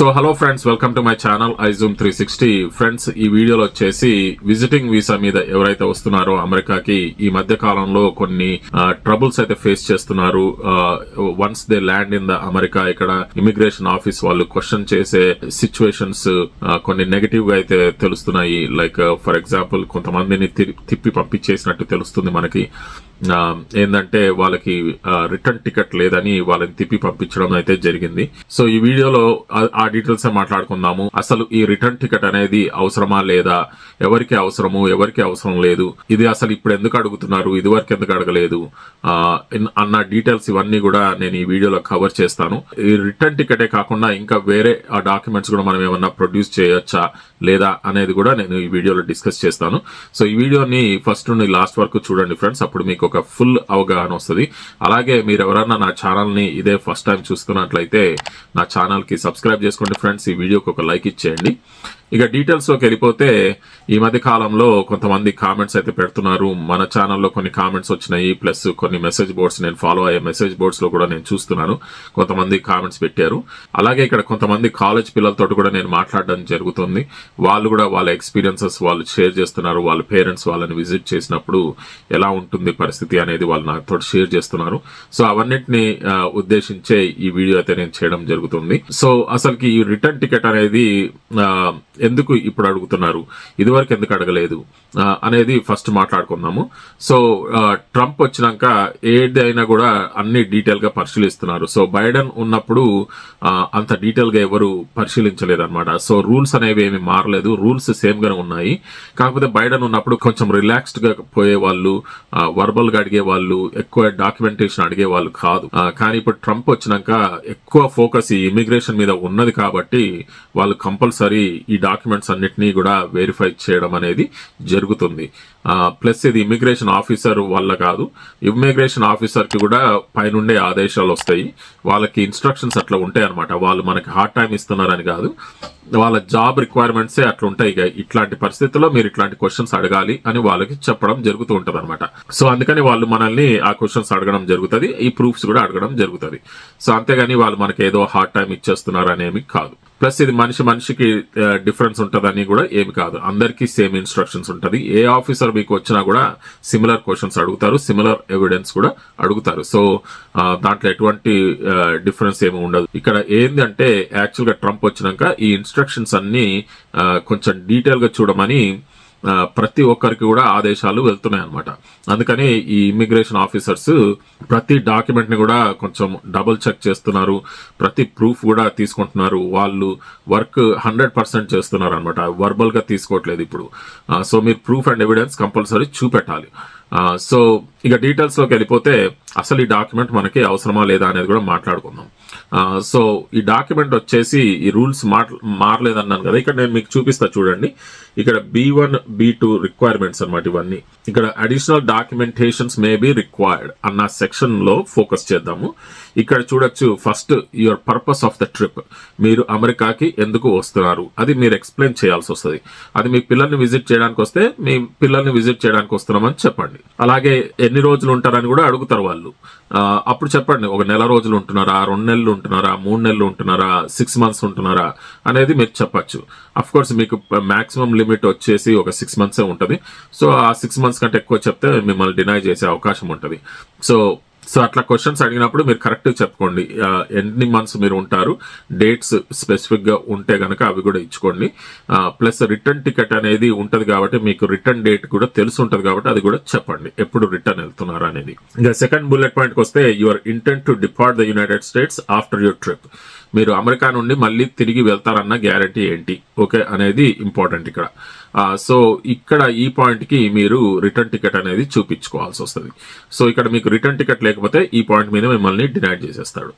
So hello friends welcome to my channel I zoom three sixty friends ఈ వీడియోలో వచ్చేసి visiting visa మీద ఎవరైతే వస్తున్నారో అమెరికాకి ఈ మధ్య కాలంలో కొన్ని ట్రబుల్స్ అయితే ఫేస్ చేస్తున్నారు. Once they land in the America ఇక్కడ ఇమిగ్రేషన్ ఆఫీస్ వాళ్ళు క్వశ్చన్ చేసే సిచ్యువేషన్స్ కొన్ని నెగటివ్గా అయితే తెలుస్తున్నాయి. లైక్ ఫర్ ఎగ్జాంపుల్ కొంతమందిని తిప్పి పంపించేసినట్టు తెలుస్తుంది మనకి. ఏంటంటే వాళ్ళకి రిటర్న్ టికెట్ లేదని వాళ్ళని తిప్పి పంపించడం అయితే జరిగింది. సో ఈ వీడియోలో ఆ- డీటెయిల్స్ మాట్లాడుకుందాము. అసలు ఈ రిటర్న్ టికెట్ అనేది అవసరమా లేదా? ఎవరికి అవసరము? ఎవరికి అవసరం లేదు? ఇది అసలు ఇప్పుడు ఎందుకు అడుగుతున్నారు? ఇది వరకు ఎందుకు అడగలేదు? అన్న డీటెయిల్స్ ఇవన్నీ కూడా నేను ఈ వీడియోలో కవర్ చేస్తాను. ఈ రిటర్న్ టికెటే కాకుండా ఇంకా వేరే ఆ డాక్యుమెంట్స్ కూడా మనం ఏమన్నా ప్రొడ్యూస్ చేయొచ్చా లేదా అనేది కూడా నేను ఈ వీడియోలో డిస్కస్ చేస్తాను. సో ఈ వీడియోని ఫస్ట్ నుండి లాస్ట్ వరకు చూడండి ఫ్రెండ్స్ అప్పుడు మీకు ఒక ఫుల్ అవగాహన వస్తుంది. అలాగే మీరు ఎవరన్నా నా ఛానల్ని ఇదే ఫస్ట్ టైం చూస్తున్నట్లయితే నా ఛానల్కి సబ్స్క్రైబ్ చేసుకోండి ఫ్రెండ్స్. ఈ వీడియోకి ఒక లైక్ ఇచ్చేయండి. ఇక డీటెయిల్స్లోకి వెళ్ళిపోతే ఈ మధ్య కాలంలో కొంతమంది కామెంట్స్ అయితే పెడుతున్నారు. మన ఛానల్లో కొన్ని కామెంట్స్ వచ్చినాయి ప్లస్ కొన్ని మెసేజ్ బోర్డ్స్ నేను ఫాలో అయ్యే మెసేజ్ బోర్డ్స్లో కూడా నేను చూస్తున్నాను. కొంతమంది కామెంట్స్ పెట్టారు. అలాగే ఇక్కడ కొంతమంది కాలేజ్ పిల్లలతో కూడా నేను మాట్లాడడం జరుగుతుంది. వాళ్ళు కూడా వాళ్ళ ఎక్స్పీరియన్సెస్ వాళ్ళు షేర్ చేస్తున్నారు. వాళ్ళ పేరెంట్స్ వాళ్ళని విజిట్ చేసినప్పుడు ఎలా ఉంటుంది పరిస్థితి అనేది వాళ్ళు నాతో షేర్ చేస్తున్నారు. సో అవన్నిటిని ఉద్దేశించే ఈ వీడియో అయితే నేను చేయడం జరుగుతుంది. సో అసలుకి ఈ రిటర్న్ టికెట్ అనేది ఎందుకు ఇప్పుడు అడుగుతున్నారు? ఇదివరకు ఎందుకు అడగలేదు? అనేది ఫస్ట్ మాట్లాడుకుందాము. సో ట్రంప్ వచ్చినాక ఏది అయినా కూడా అన్ని డీటెయిల్గా పరిశీలిస్తున్నారు. సో బైడెన్ ఉన్నప్పుడు అంత డీటెయిల్గా ఎవరు పరిశీలించలేదు అనమాట సో రూల్స్ అనేవి ఏమి మారలేదు. రూల్స్ సేమ్ గానే ఉన్నాయి. కాకపోతే బైడెన్ ఉన్నప్పుడు కొంచెం రిలాక్స్డ్గా పోయే వాళ్ళు వర్బల్గా అడిగే వాళ్ళు ఎక్కువ డాక్యుమెంటేషన్ అడిగే వాళ్ళు కాదు కానీ ఇప్పుడు ట్రంప్ వచ్చినాక ఎక్కువ ఫోకస్ ఈ ఇమిగ్రేషన్ మీద ఉన్నది కాబట్టి వాళ్ళు కంపల్సరీ ఈ డాక్యుమెంట్స్ అన్నిటినీ కూడా వెరిఫై చేయడం అనేది జరుగుతుంది. ప్లస్ ఇది ఇమిగ్రేషన్ ఆఫీసర్ వల్ల కాదు. ఇమిగ్రేషన్ ఆఫీసర్కి కూడా పైనుండే ఆదేశాలు వస్తాయి. వాళ్ళకి ఇన్స్ట్రక్షన్స్ అట్లా ఉంటాయి అనమాట వాళ్ళు మనకి హార్డ్ టైం ఇస్తున్నారని కాదు. వాళ్ళ జాబ్ రిక్వైర్మెంట్సే అట్లా ఉంటాయి. ఇక ఇట్లాంటి పరిస్థితుల్లో మీరు ఇట్లాంటి క్వశ్చన్స్ అడగాలి అని వాళ్ళకి చెప్పడం జరుగుతూ ఉంటుంది అనమాట సో అందుకని వాళ్ళు మనల్ని ఆ క్వశ్చన్స్ అడగడం జరుగుతుంది. ఈ ప్రూఫ్స్ కూడా అడగడం జరుగుతుంది. సో అంతేగాని వాళ్ళు మనకి ఏదో హార్డ్ టైం ఇచ్చేస్తున్నారు అనేమి కాదు. ప్లస్ ఇది మనిషి మనిషికి డిఫరెంట్ డిఫరెన్స్ ఉంటదని కూడా ఏమి కాదు. అందరికీ సేమ్ ఇన్స్ట్రక్షన్స్ ఉంటుంది. ఏ ఆఫీసర్ మీకు వచ్చినా కూడా సిమిలర్ క్వశ్చన్స్ అడుగుతారు. సిమిలర్ ఎవిడెన్స్ కూడా అడుగుతారు. సో దాంట్లో ఎటువంటి డిఫరెన్స్ ఏమి ఉండదు. ఇక్కడ ఏంటంటే అంటే యాక్చువల్గా ట్రంప్ వచ్చినాక ఈ ఇన్స్ట్రక్షన్స్ అన్ని కొంచెం డీటెయిల్గా చూడమని ప్రతి ఒక్కరికి కూడా ఆదేశాలు వెళ్తున్నాయి అనమాట అందుకని ఈ ఇమిగ్రేషన్ ఆఫీసర్స్ ప్రతి డాక్యుమెంట్ని కూడా కొంచెం డబుల్ చెక్ చేస్తున్నారు. ప్రతి ప్రూఫ్ కూడా తీసుకుంటున్నారు. వాళ్ళు వర్క్ హండ్రెడ్ పర్సెంట్ చేస్తున్నారు అనమాట వర్బల్గా తీసుకోవట్లేదు ఇప్పుడు. సో మీరు ప్రూఫ్ అండ్ ఎవిడెన్స్ కంపల్సరీ చూపెట్టాలి. సో ఇక డీటెయిల్స్లోకి వెళ్ళిపోతే అసలు ఈ డాక్యుమెంట్ మనకి అవసరమా లేదా అనేది కూడా మాట్లాడుకుందాం. సో ఈ డాక్యుమెంట్ వచ్చేసి ఈ రూల్స్ మారలేదన్నాను కదా ఇక్కడ నేను మీకు చూపిస్తా చూడండి. ఇక్కడ B one B two requirements అనమాట ఇవన్నీ. ఇక్కడ additional documentations may be required అన్న సెక్షన్లో ఫోకస్ చేద్దాము. ఇక్కడ చూడొచ్చు first your purpose of the trip మీరు అమెరికాకి ఎందుకు వస్తున్నారు? అది మీరు ఎక్స్ప్లెయిన్ చేయాల్సి వస్తుంది. అది మీ పిల్లల్ని విజిట్ చేయడానికి వస్తే మీ పిల్లల్ని విజిట్ చేయడానికి వస్తున్నామని చెప్పండి. అలాగే ఎన్ని రోజులు ఉంటారని కూడా అడుగుతారు వాళ్ళు. అప్పుడు చెప్పండి ఒక నెల రోజులు ఉంటున్నారా రెండు నెలలు ఉంటున్నారా మూడు నెలలు ఉంటున్నారా సిక్స్ మంత్స్ ఉంటున్నారా అనేది మీరు చెప్పచ్చు. కోర్స్ మీకు మ్యాక్సిమం లిమిట్ వచ్చేసి ఒక సిక్స్ మంత్సే ఉంటుంది. సో ఆ సిక్స్ మంత్స్ కంటే ఎక్కువ చెప్తే మిమ్మల్ని డినై చేసే అవకాశం ఉంటుంది. సో సో అట్లా క్వశ్చన్స్ అడిగినప్పుడు మీరు కరెక్ట్గా చెప్పుకోండి. ఎన్ని మంత్స్ మీరు ఉంటారు డేట్స్ స్పెసిఫిక్గా ఉంటే కనుక అవి కూడా ఇచ్చుకోండి. ప్లస్ రిటర్న్ టికెట్ అనేది ఉంటుంది కాబట్టి మీకు రిటర్న్ డేట్ కూడా తెలిసి ఉంటుంది కాబట్టి అది కూడా చెప్పండి. ఎప్పుడు రిటర్న్ వెళ్తున్నారు అనేది. ఇంకా సెకండ్ బుల్లెట్ పాయింట్కి వస్తే your intent to depart the United States after your trip మీరు అమెరికా నుండి మళ్ళీ తిరిగి వెళ్తారన్న గ్యారంటీ ఏంటి? ఓకే అనేది ఇంపార్టెంట్ ఇక్కడ. సో ఇక్కడ ఈ పాయింట్కి మీరు రిటర్న్ టికెట్ అనేది చూపించుకోవాల్సి వస్తుంది. సో ఇక్కడ మీకు రిటర్న్ టికెట్ లేకపోతే ఈ పాయింట్ మీద మిమ్మల్ని డినైడ్ చేసేస్తాడు.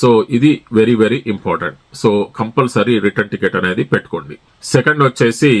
సో ఇది very very important. So compulsory return ticket అనేది పెట్టుకోండి. సెకండ్ వచ్చేసి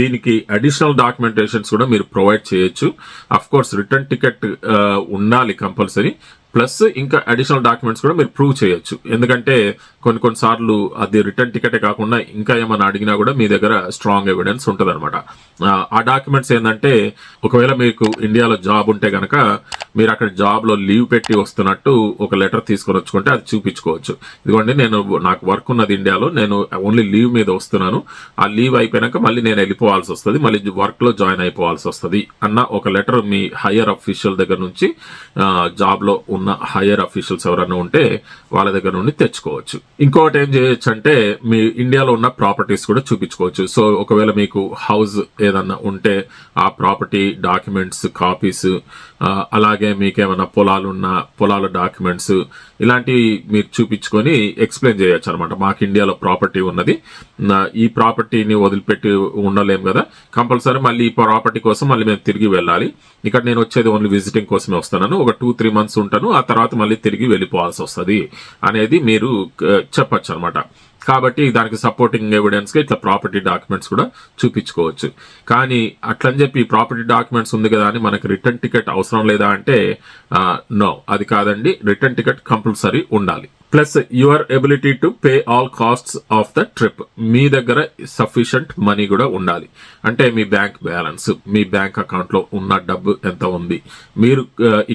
దీనికి అడిషనల్ డాక్యుమెంటేషన్స్ కూడా మీరు ప్రొవైడ్ చేయొచ్చు. అఫ్ కోర్స్ రిటర్న్ టికెట్ ఉండాలి కంపల్సరీ. ప్లస్ ఇంకా అడిషనల్ డాక్యుమెంట్స్ కూడా మీరు ప్రూవ్ చేయొచ్చు. ఎందుకంటే కొన్ని కొన్ని సార్లు అది రిటర్న్ టికెటే కాకుండా ఇంకా ఏమైనా అడిగినా కూడా మీ దగ్గర స్ట్రాంగ్ ఎవిడెన్స్ ఉంటుంది అనమాట ఆ డాక్యుమెంట్స్ ఏంటంటే ఒకవేళ మీకు ఇండియాలో జాబ్ ఉంటే కనుక మీరు అక్కడ జాబ్లో లీవ్ పెట్టి వస్తున్నట్టు ఒక లెటర్ తీసుకొని వచ్చుకుంటే అది చూపించుకోవచ్చు. ఇదిగోండి నేను నాకు వర్క్ ఉన్నది ఇండియాలో నేను ఓన్లీ లీవ్ మీద వస్తున్నాను. ఆ లీవ్ అయిపోయాక మళ్ళీ నేను వెళ్ళిపోవాల్సి వస్తుంది. మళ్ళీ వర్క్లో జాయిన్ అయిపోవాల్సి వస్తుంది అన్న ఒక లెటర్ మీ హయ్యర్ అఫీషియల్ దగ్గర నుంచి జాబ్లో ఉన్న హయ్యర్ అఫీషియల్స్ ఎవరైనా ఉంటే వాళ్ళ దగ్గర నుండి తెచ్చుకోవచ్చు. ఇంకొకటి ఏం చేయొచ్చు అంటే మీ ఇండియాలో ఉన్న ప్రాపర్టీస్ కూడా చూపించుకోవచ్చు. సో ఒకవేళ మీకు హౌస్ ఏదన్నా ఉంటే ఆ ప్రాపర్టీ డాక్యుమెంట్స్ కాపీస్ అలాగే మీకు ఏమైనా పొలాలున్న పొలాల డాక్యుమెంట్స్ ఇలాంటివి మీరు చూపించుకొని ఎక్స్ప్లెయిన్ చేయొచ్చు అనమాట మాకు ఇండియాలో ప్రాపర్టీ ఉన్నది. ఈ ప్రాపర్టీని వదిలిపెట్టి ఉండలేము కదా. కంపల్సరీ మళ్ళీ ఈ ప్రాపర్టీ కోసం మళ్ళీ మేము తిరిగి వెళ్ళాలి. ఇక్కడ నేను వచ్చేది ఓన్లీ విజిటింగ్ కోసమే వస్తున్నాను ఒక టూ త్రీ మంత్స్ ఉంటాను. ఆ తర్వాత మళ్ళీ తిరిగి వెళ్ళిపోవాల్సి వస్తుంది అనేది మీరు చెప్పచ్చు అనమాట కాబట్టి దానికి సపోర్టింగ్ ఎవిడెన్స్గా ఇట్లా ప్రాపర్టీ డాక్యుమెంట్స్ కూడా చూపించుకోవచ్చు. కానీ అట్లని చెప్పి ప్రాపర్టీ డాక్యుమెంట్స్ ఉంది కదా అని మనకి రిటర్న్ టికెట్ అవసరం లేదా అంటే నో అది కాదండి. రిటర్న్ టికెట్ కంపల్సరీ ఉండాలి. Plus your ability to pay all costs of the trip. మీ దగ్గర సఫిషియంట్ మనీ కూడా ఉండాలి. అంటే మీ బ్యాంక్ బ్యాలెన్స్ మీ బ్యాంక్ అకౌంట్లో ఉన్న డబ్బు ఎంత ఉంది? మీరు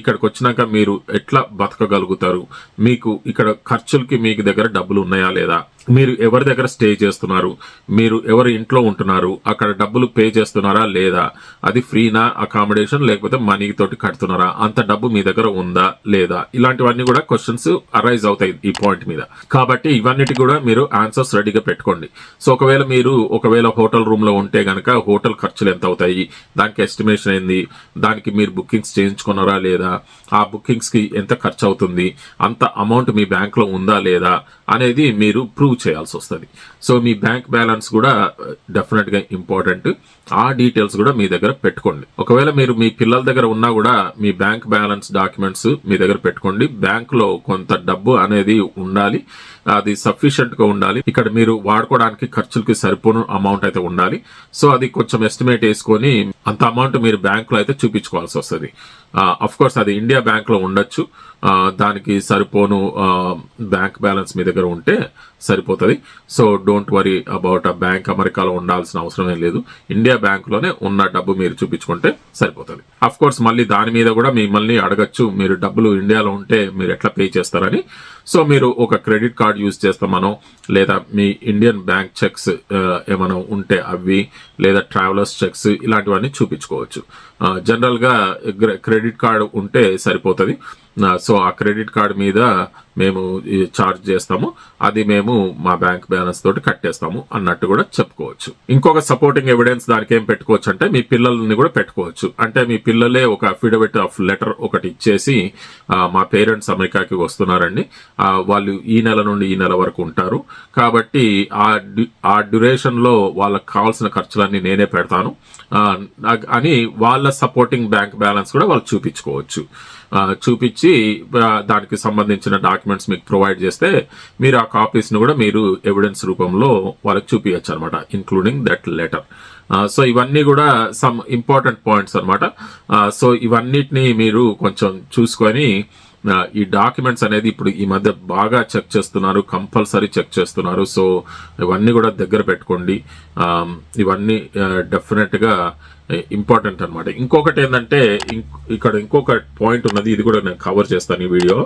ఇక్కడికి వచ్చినాక మీరు ఎట్లా బతకగలుగుతారు? మీకు ఇక్కడ ఖర్చులకి మీకు దగ్గర డబ్బులు ఉన్నాయా లేదా? మీరు ఎవరి దగ్గర స్టే చేస్తున్నారు? మీరు ఎవరి ఇంట్లో ఉంటున్నారు? అక్కడ డబ్బులు పే చేస్తున్నారా లేదా? అది ఫ్రీనా అకామిడేషన్ లేకపోతే మనీ తోటి కడుతున్నారా? అంత డబ్బు మీ దగ్గర ఉందా లేదా? ఇలాంటివన్నీ కూడా క్వశ్చన్స్ అరైజ్ అవుతాయి. ఈ పాయింట్ మీద. కాబట్టి ఇవన్నిటి కూడా మీరు ఆన్సర్స్ రెడీగా పెట్టుకోండి. సో ఒకవేళ మీరు ఒకవేళ హోటల్ రూమ్లో ఉంటే కనుక హోటల్ ఖర్చులు ఎంత అవుతాయి? దానికి ఎస్టిమేషన్ అయింది దానికి మీరు బుకింగ్స్ చేయించుకున్నారా లేదా? ఆ బుకింగ్స్కి ఎంత ఖర్చు అవుతుంది? అంత అమౌంట్ మీ బ్యాంక్లో ఉందా లేదా? అనేది మీరు ప్రూవ్ చేయాల్సి వస్తుంది. సో మీ బ్యాంక్ బ్యాలెన్స్ కూడా uh, డెఫినెట్గా ఇంపార్టెంట్ ఆ డీటెయిల్స్ కూడా మీ దగ్గర పెట్టుకోండి. ఒకవేళ మీరు మీ పిల్లల దగ్గర ఉన్నా కూడా మీ బ్యాంక్ బ్యాలెన్స్ డాక్యుమెంట్స్ మీ దగ్గర పెట్టుకోండి. బ్యాంక్లో కొంత డబ్బు అనేది ఉండాలి. అది సఫిషియెంట్గా ఉండాలి. ఇక్కడ మీరు వాడుకోవడానికి ఖర్చులకి సరిపోను అమౌంట్ అయితే ఉండాలి. సో అది కొంచెం ఎస్టిమేట్ వేసుకొని అంత అమౌంట్ మీరు బ్యాంకులో అయితే చూపించుకోవాల్సి వస్తుంది. కోర్స్ అది ఇండియా బ్యాంక్లో ఉండొచ్చు. దానికి సరిపోను బ్యాంక్ బ్యాలెన్స్ మీ దగ్గర ఉంటే సరిపోతుంది. సో డోంట్ వరీ అబౌట్ ఆ బ్యాంక్ అమెరికాలో ఉండాల్సిన అవసరం ఏం లేదు. ఇండియా బ్యాంక్లోనే ఉన్న డబ్బు మీరు చూపించుకుంటే సరిపోతుంది. అఫ్ కోర్స్ మళ్ళీ దాని మీద కూడా మిమ్మల్ని అడగచ్చు. మీరు డబ్బులు ఇండియాలో ఉంటే మీరు ఎట్లా పే చేస్తారని. సో మీరు ఒక క్రెడిట్ కార్డ్ యూజ్ చేస్తామనో లేదా మీ ఇండియన్ బ్యాంక్ చెక్స్ ఏమైనా ఉంటే అవి లేదా ట్రావెలర్స్ చెక్స్ ఇలాంటివన్నీ చూపించుకోవచ్చు. జనరల్గా క్రెడిట్ క్రెడిట్ కార్డు ఉంటే సరిపోతుంది. సో ఆ క్రెడిట్ కార్డ్ మీద మేము ఛార్జ్ చేస్తాము. అది మేము మా బ్యాంక్ బ్యాలెన్స్ తోటి కట్టేస్తాము అన్నట్టు కూడా చెప్పుకోవచ్చు. ఇంకొక సపోర్టింగ్ ఎవిడెన్స్ దానికి ఏం పెట్టుకోవచ్చు అంటే మీ పిల్లల్ని కూడా పెట్టుకోవచ్చు. అంటే మీ పిల్లలే ఒక అఫిడవిట్ ఆఫ్ లెటర్ ఒకటి ఇచ్చేసి మా పేరెంట్స్ అమెరికాకి వస్తున్నారండి. వాళ్ళు ఈ నెల నుండి ఈ నెల వరకు ఉంటారు. కాబట్టి ఆ డ్యూ- ఆ డ్యూరేషన్లో వాళ్ళకి కావాల్సిన ఖర్చులన్నీ నేనే పెడతాను. అని వాళ్ళ సపోర్టింగ్ బ్యాంక్ బ్యాలెన్స్ కూడా వాళ్ళు చూపించుకోవచ్చు. చూపించి దానికి సంబంధించిన డాక్యుమెంట్స్ మీకు ప్రొవైడ్ చేస్తే మీరు ఆ కాపీస్ని కూడా మీరు ఎవిడెన్స్ రూపంలో వాళ్ళకి చూపించచ్చు అనమాట ఇన్క్లూడింగ్ దట్ లెటర్ సో ఇవన్నీ కూడా సమ్ ఇంపార్టెంట్ పాయింట్స్ అనమాట సో ఇవన్నిటిని మీరు కొంచెం చూసుకొని ఈ డాక్యుమెంట్స్ అనేది ఇప్పుడు ఈ మధ్య బాగా చెక్ చేస్తున్నారు కంపల్సరీ చెక్ చేస్తున్నారు. సో ఇవన్నీ కూడా దగ్గర పెట్టుకోండి. ఇవన్నీ డెఫినెట్గా ఇంపార్టెంట్ అన్నమాట. ఇంకొకటి ఏంటంటే ఇక్కడ ఇంకొక పాయింట్ ఉన్నది ఇది కూడా నేను కవర్ చేస్తాను ఈ వీడియో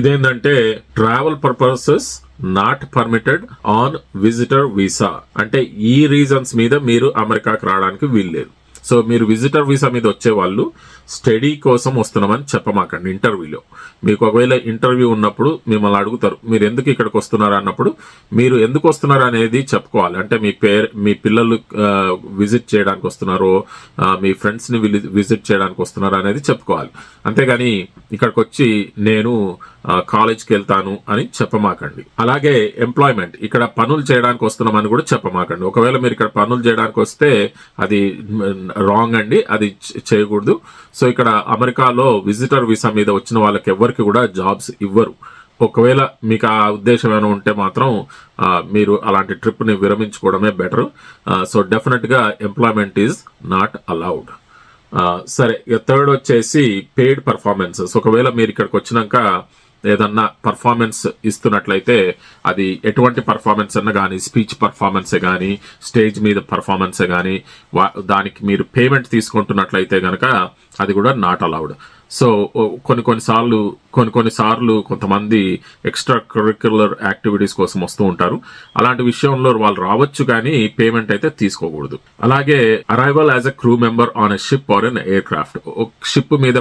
ఇదేంటంటే travel purposes not permitted on visitor visa అంటే ఈ రీజన్స్ మీద మీరు అమెరికాకి రావడానికి వీల్లేదు. సో మీరు విజిటర్ వీసా మీద వచ్చే వాళ్ళు స్టడీ కోసం వస్తున్నామని చెప్పమాకండి ఇంటర్వ్యూలో మీకు ఒకవేళ ఇంటర్వ్యూ ఉన్నప్పుడు మిమ్మల్ని అడుగుతారు మీరు ఎందుకు ఇక్కడికి వస్తున్నారు? అన్నప్పుడు మీరు ఎందుకు వస్తున్నారు అనేది చెప్పుకోవాలి. అంటే మీ పేరు మీ పిల్లలు విజిట్ చేయడానికి వస్తున్నారో మీ ఫ్రెండ్స్ని విజిట్ చేయడానికి వస్తున్నారు అనేది చెప్పుకోవాలి. అంతేగాని ఇక్కడికి వచ్చి నేను కాలేజ్కి వెళ్తాను అని చెప్పమాకండి. అలాగే ఎంప్లాయ్మెంట్ ఇక్కడ పనులు చేయడానికి వస్తున్నామని కూడా చెప్పమాకండి. ఒకవేళ మీరు ఇక్కడ పనులు చేయడానికి వస్తే అది రాంగ్ అండి అది చేయకూడదు. సో ఇక్కడ అమెరికాలో విజిటర్ వీసా మీద వచ్చిన వాళ్ళకి ఎవరికి కూడా జాబ్స్ ఇవ్వరు. ఒకవేళ మీకు ఆ ఉద్దేశం ఏమైనా ఉంటే మాత్రం మీరు అలాంటి ట్రిప్ని విరమించుకోవడమే బెటర్ సో డెఫినెట్గా ఎంప్లాయ్మెంట్ ఈజ్ నాట్ అలౌడ్ సరే థర్డ్ వచ్చేసి పెయిడ్ పర్ఫార్మెన్సెస్ ఒకవేళ మీరు ఇక్కడికి వచ్చినాక ఏదన్నా పర్ఫార్మెన్స్ ఇస్తున్నట్లయితే అది ఎటువంటి పర్ఫార్మెన్స్ అన్న కానీ స్పీచ్ పర్ఫార్మెన్సే కానీ స్టేజ్ మీద పర్ఫార్మెన్సే కానీ దానికి మీరు పేమెంట్ తీసుకుంటున్నట్లయితే కనుక అది కూడా నాట్ అలౌడ్ సో కొన్ని కొన్ని సార్లు కొన్ని కొన్ని సార్లు కొంతమంది ఎక్స్ట్రా కరిక్యులర్ యాక్టివిటీస్ కోసం వస్తూ ఉంటారు. అలాంటి విషయంలో వాళ్ళు రావచ్చు కానీ పేమెంట్ అయితే తీసుకోకూడదు. అలాగే arrival as a crew member on a ship or an aircraft ship మీద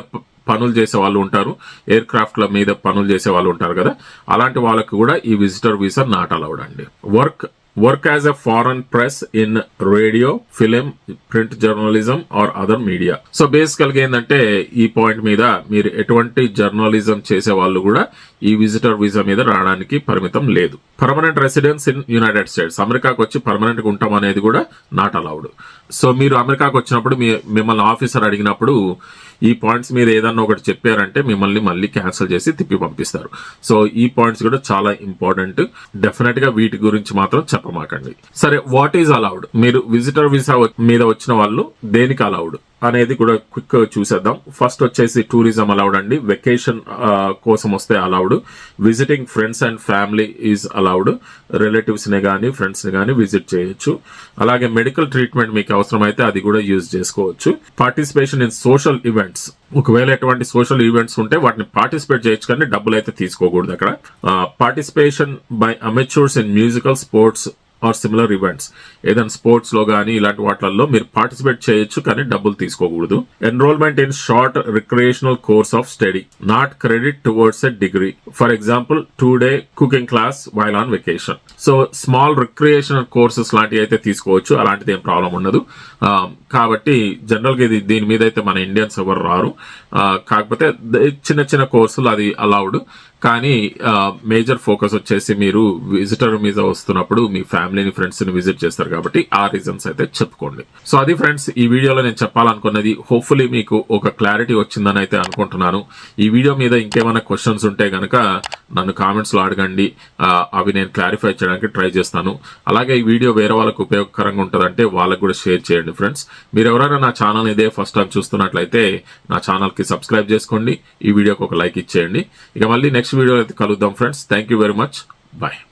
పనులు చేసే వాళ్ళు ఉంటారు. ఎయిర్ క్రాఫ్ట్ల మీద పనులు చేసే వాళ్ళు ఉంటారు కదా. అలాంటి వాళ్ళకు కూడా ఈ విజిటర్ వీసా నాట్ అలౌడ్ అండి. Work work as a foreign press in radio film print journalism or other media so బేసికల్గా ఏంటంటే ఈ పాయింట్ మీద మీరు ఎటువంటి జర్నలిజం చేసే వాళ్ళు కూడా ఈ విజిటర్ వీసా మీద రావడానికి పరిమితం లేదు. Permanent residence in United States అమెరికాకు వచ్చి పర్మనెంట్గా ఉంటాం అనేది కూడా నాట్ అలౌడ్ సో మీరు అమెరికాకు వచ్చినప్పుడు మీ మిమ్మల్ని ఆఫీసర్ అడిగినప్పుడు ఈ పాయింట్స్ మీద ఏదన్నా ఒకటి చెప్పారంటే మిమ్మల్ని మళ్ళీ క్యాన్సిల్ చేసి తిప్పి పంపిస్తారు. సో ఈ పాయింట్స్ కూడా చాలా ఇంపార్టెంట్. డెఫినెట్గా వీటి గురించి మాత్రం చెప్పమాకండి. సరే వాట్ ఈజ్ అలౌడ్ మీరు విజిటర్ వీసా మీద వచ్చిన వాళ్ళు దేనికి అలౌడ్ అనేది కూడా క్విక్ చూసేద్దాం. ఫస్ట్ వచ్చేసి టూరిజం అలౌడ్ అండి. వెకేషన్ కోసం వస్తే allowed visiting friends and family is allowed రిలేటివ్స్ని కానీ ఫ్రెండ్స్ని కానీ విజిట్ చేయొచ్చు. అలాగే మెడికల్ ట్రీట్మెంట్ మీకు అవసరమైతే అది కూడా యూజ్ చేసుకోవచ్చు. పార్టిసిపేషన్ ఇన్ సోషల్ ఈవెంట్స్ ఒకవేళ ఎటువంటి సోషల్ ఈవెంట్స్ ఉంటే వాటిని పార్టిసిపేట్ చేయొచ్చు కానీ డబ్బులు అయితే తీసుకోకూడదు అక్కడ. Participation by amateurs in musical sports or similar events ఏదైనా స్పోర్ట్స్లో కానీ ఇలాంటి వాటిల్లో మీరు పార్టిసిపేట్ చేయొచ్చు కానీ డబ్బులు తీసుకోకూడదు. Enrolment in short recreational course of study not credit towards a degree for example two day cooking class while on vacation so small recreational courses లాంటివి అయితే తీసుకోవచ్చు. అలాంటిది ఏం ప్రాబ్లం ఉండదు. కాబట్టి జనరల్గా ఇది దీని మీద అయితే మన ఇండియన్స్ ఎవరు రారు. కాకపోతే చిన్న చిన్న కోర్సులు అది అలౌడ్ కానీ మేజర్ ఫోకస్ వచ్చేసి మీరు విజిటర్ మీద వస్తున్నప్పుడు మీ ఫ్యామిలీని ఫ్రెండ్స్ని విజిట్ చేస్తారు కాబట్టి ఆ రీజన్స్ అయితే చెప్పుకోండి. సో అది ఫ్రెండ్స్ ఈ వీడియోలో నేను చెప్పాలనుకున్నది హోప్ఫుల్లీ మీకు ఒక క్లారిటీ వచ్చిందని అయితే అనుకుంటున్నాను. ఈ వీడియో మీద ఇంకేమైనా క్వశ్చన్స్ ఉంటే గనక నన్ను కామెంట్స్లో అడగండి. అవి నేను క్లారిఫై చేయడానికి ట్రై చేస్తాను. అలాగే ఈ వీడియో వేరే వాళ్ళకు ఉపయోగకరంగా ఉంటుందంటే వాళ్ళకు కూడా షేర్ చేయండి ఫ్రెండ్స్ మీరు ఎవరైనా నా ఛానల్ ఇదే ఫస్ట్ టైం చూస్తున్నట్లయితే నా ఛానల్కి సబ్స్క్రైబ్ చేసుకోండి. ఈ వీడియోకి ఒక లైక్ ఇచ్చేయండి. ఇక మళ్ళీ నెక్స్ట్ వీడియో అయితే కలుద్దాం friends thank you very much bye